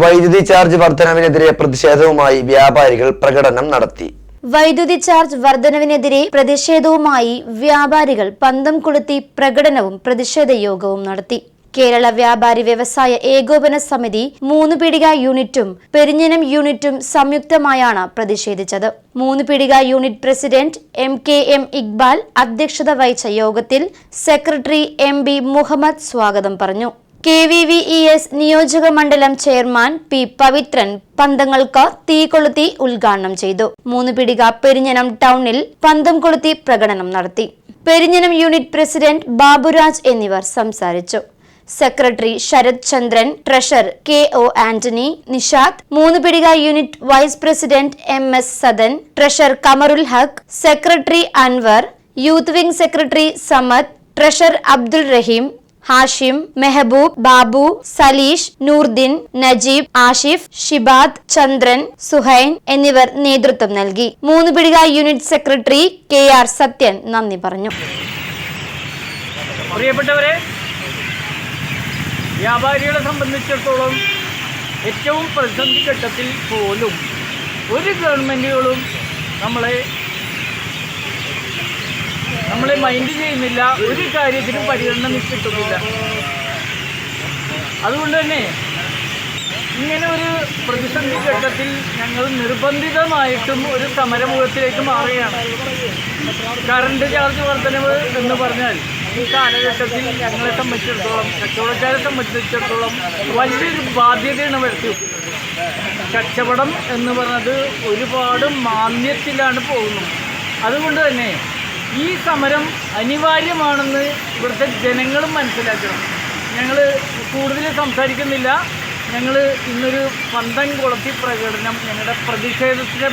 വൈദ്യുതി ചാർജ് വർധനവിനെതിരെ പ്രതിഷേധവുമായി വ്യാപാരികൾ പ്രകടനം നടത്തി. വൈദ്യുതി ചാർജ് വർധനവിനെതിരെ പ്രതിഷേധവുമായി വ്യാപാരികൾ പന്തം കൊളുത്തി പ്രകടനവും പ്രതിഷേധ യോഗവും നടത്തി. കേരള വ്യാപാരി വ്യവസായ ഏകോപന സമിതി മൂന്ന് പീടിക യൂണിറ്റും പെരിഞ്ഞനം യൂണിറ്റും സംയുക്തമായാണ് പ്രതിഷേധിച്ചത്. Moonnu Peedika unit president M K M Iqbal അധ്യക്ഷത വഹിച്ച യോഗത്തിൽ സെക്രട്ടറി എം ബി മുഹമ്മദ് സ്വാഗതം പറഞ്ഞു. K V V E S നിയോജക മണ്ഡലം ചെയർമാൻ പി പവിത്രൻ പന്തങ്ങൾക്ക് തീ കൊളുത്തി ഉദ്ഘാടനം ചെയ്തു. മൂന്ന് പിടിക പെരിഞ്ഞനം ടൗണിൽ പന്തം കൊളുത്തി പ്രകടനം നടത്തി. പെരിഞ്ഞനം യൂണിറ്റ് പ്രസിഡന്റ് ബാബുരാജ് എന്നിവർ സംസാരിച്ചു. Secretary Sarath Chandran treasurer K O Antony Nishad Moonnu Peedika unit vice president M S Sadan treasurer Kamarul Haq secretary Anwar youth wing secretary Samad treasurer Abdul Rahim Hashim Mehboob Babu Saleesh Noordin Najeeb Ashif Shibad Chandran Suhain എന്നിവർ നേതൃത്വം നൽകി. Moonnu Peedika unit secretary K R Sathyan നന്ദി പറഞ്ഞു. പ്രിയപ്പെട്ടവരെ വ്യാപാരികളെ സംബന്ധിച്ചിടത്തോളം ഏറ്റവും പ്രതിസന്ധി ഘട്ടത്തിൽ പോലും ഒരു ഗവൺമെന്റുകളും നമ്മളെ നമ്മളെ മൈൻഡ് ചെയ്യുന്നില്ല ഒരു കാര്യത്തിനും പരിഗണന കിട്ടുന്നില്ല. അതുകൊണ്ട് തന്നെ ഇങ്ങനെ ഒരു പ്രതിസന്ധി ഘട്ടത്തിൽ ഞങ്ങൾ നിർബന്ധിതമായിട്ടും ഒരു സമരമുഖത്തിലേക്ക് മാറുകയാണ്. കറണ്ട് ചാർജ് വർധനവ് എന്ന് പറഞ്ഞാൽ ഈ കാലഘട്ടത്തിൽ ഞങ്ങളെ സംബന്ധിച്ചിടത്തോളം കച്ചവടക്കാരെ സംബന്ധിച്ചിടത്തോളം വലിയൊരു ബാധ്യതയാണ് വരുത്തി കച്ചവടം എന്ന് പറഞ്ഞത് ഒരുപാട് മാന്യത്തിലാണ് പോകുന്നത്. അതുകൊണ്ട് തന്നെ ഈ സമരം അനിവാര്യമാണെന്ന് ഇവിടുത്തെ ജനങ്ങളും മനസ്സിലാക്കണം. ഞങ്ങൾ കൂടുതൽ സംസാരിക്കുന്നില്ല. ഞങ്ങൾ ഇന്നൊരു പന്തം കുളത്തി പ്രകടനം ഞങ്ങളുടെ പ്രതിഷേധത്തിന്റെ